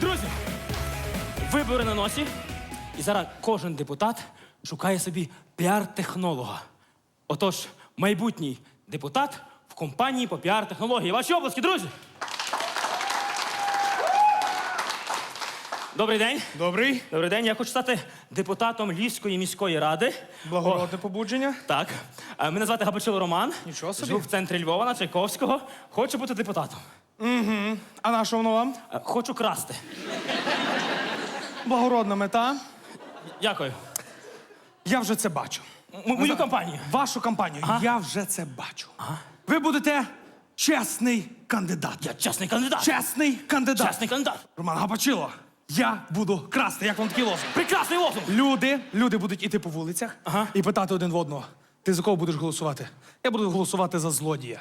Друзі, вибори на носі. І зараз кожен депутат шукає собі піар-технолога. Отож, майбутній депутат в компанії по піар-технології. Ваші обласки, друзі! Добрий день. Добрий. Добрий день. Я хочу стати депутатом Львівської міської ради. Благородне побудження. Так. Е, Мене звати Габачило Роман. Нічого собі. Живу в центрі Львова на Чайковського. Хочу бути депутатом. А на що воно вам? Е, Хочу красти. Благородна мета. Дякую. Я вже це бачу. М- мою компанію. Вашу кампанію. Я вже це бачу. Ви будете чесний кандидат. Я чесний кандидат. Чесний кандидат. Чесний кандидат. Роман Габачило. Я буду красти. Як вам такий лозунг? Прекрасний лозунг. Люди, люди будуть іти по вулицях Ага. і питати один в одного: ти за кого будеш голосувати? Я буду голосувати за злодія.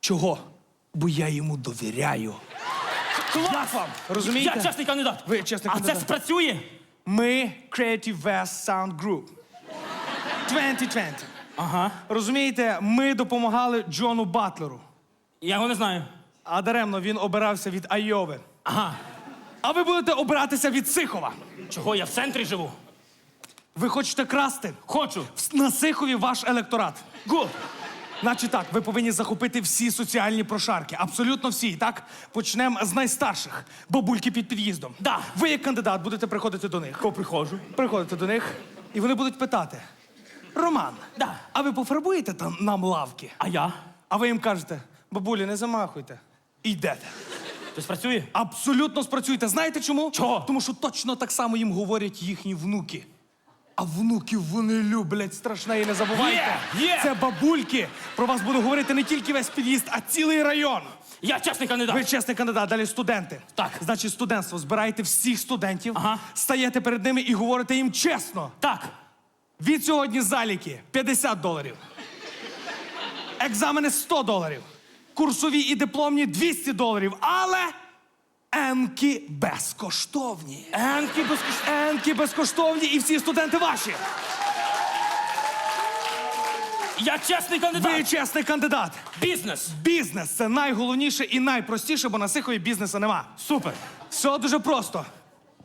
Чого? Бо я йому довіряю. Клас вам. Розумієте? Я чесний кандидат. Ви чесний а кандидат. це спрацює? Ми Creative West Sound Group. 2020. Ага. Розумієте, ми допомагали Джону Батлеру. Я його не знаю. А даремно він обирався від Айови. Ага. А ви будете обиратися від Сихова. Чого я в центрі живу? Ви хочете красти? Хочу. На Сихові ваш електорат. Гуд. Значить так, ви повинні захопити всі соціальні прошарки. Абсолютно всі. Так? Почнемо з найстарших. Бабульки під під'їздом. Да. Ви, як кандидат, будете приходити до них. Поприходжу. Приходите до них, і вони будуть питати: Роман, Да. а ви пофарбуєте там нам лавки? А я? А ви їм кажете, бабулі, не замахуйте. І йдете. Це спрацює? Абсолютно спрацюєте. Знаєте чому? Чого? Тому що точно так само їм говорять їхні внуки. А внуків вони люблять страшне і не забувайте. Є, є. Це бабульки. Про вас буде говорити не тільки весь під'їзд, а цілий район. Я чесний кандидат. Ви чесний кандидат, далі студенти. Так. Значить, студентство. Збираєте всіх студентів, Ага. стаєте перед ними і говорите їм чесно. Так. Від сьогодні заліки 50 доларів. Екзамени 100 доларів. Курсові і дипломні 200 доларів. Але енки безкоштовні. Енки безкоштовно. Енки безкоштовні і всі студенти ваші. Я чесний кандидат. Ви чесний кандидат. Бізнес. Бізнес це найголовніше і найпростіше, бо на Сихові бізнесу нема. Супер. Все дуже просто.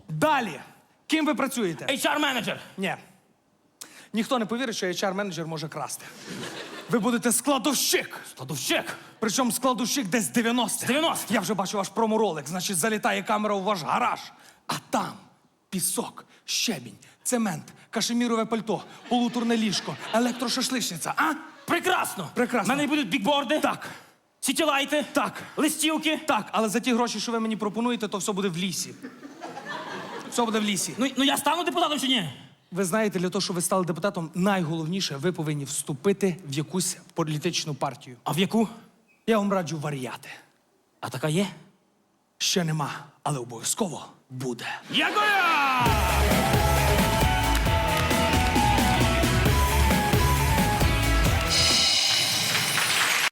Далі. Ким ви працюєте? HR-менеджер. Ні. Ніхто не повірить, що HR-менеджер може красти. Ви будете складовщик. Кладовщик. Причому складовщик десь 90. 90. Я вже бачу ваш проморолик. Значить, залітає камера у ваш гараж. А там пісок, щебінь, цемент, кашемірове пальто, полуторне ліжко, електрошашличниця. А? Прекрасно. Прекрасно. У мене будуть бікборди. Так, Сітілайти. так, Листівки. так. Але за ті гроші, що ви мені пропонуєте, то все буде в лісі. Все буде в лісі. Ну, ну я стану депутатом чи ні? Ви знаєте, для того, щоб ви стали депутатом, найголовніше, ви повинні вступити в якусь політичну партію. А в яку? Я вам раджу варіати. А така є? Ще нема, але обов'язково буде. Дякую!